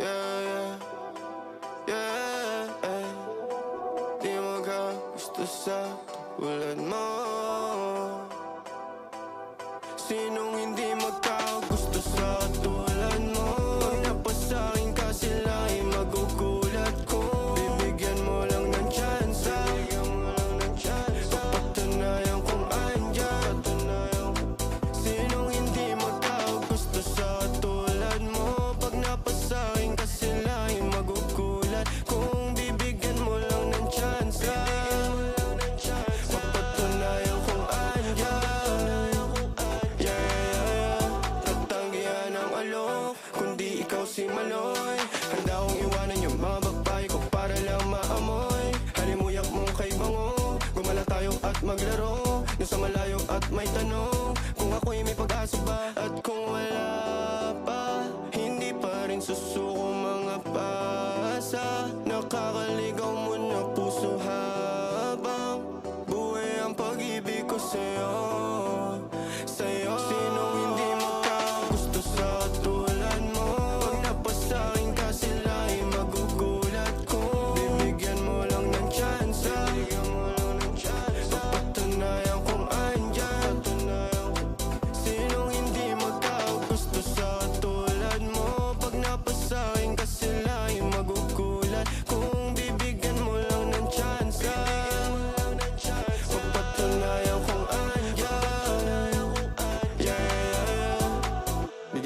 yeah, yeah, yeah. Di mo sa tulad mo Sinong hindi mo ka si Manoy. Handa kong iwanan yung mga bagpay ko para lang maamoy. Halimuyak mong kay Bango. Gumala tayo at maglaro. Nasa malayo at may tanong. Kung ako'y may pag-asa ba At kung wala pa Hindi pa rin susuko mga pasa Nakaka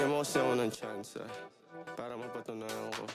Bigyan mo kasi ako chance para mapatunayan ko.